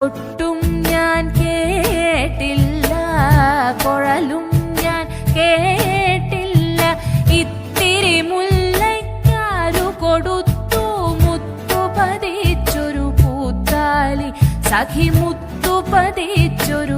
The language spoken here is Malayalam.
ഒട്ടും ഞാൻ കേട്ടില്ല കുഴലും ഞാൻ കേട്ടില്ല. ഇത്തിരി മുല്ലയ്ക്കാരു കൊടുത്തു മുത്തുപതിച്ചൊരു പൂത്താലി സഖി മുത്തു പതിച്ചൊരു പൂത്താലി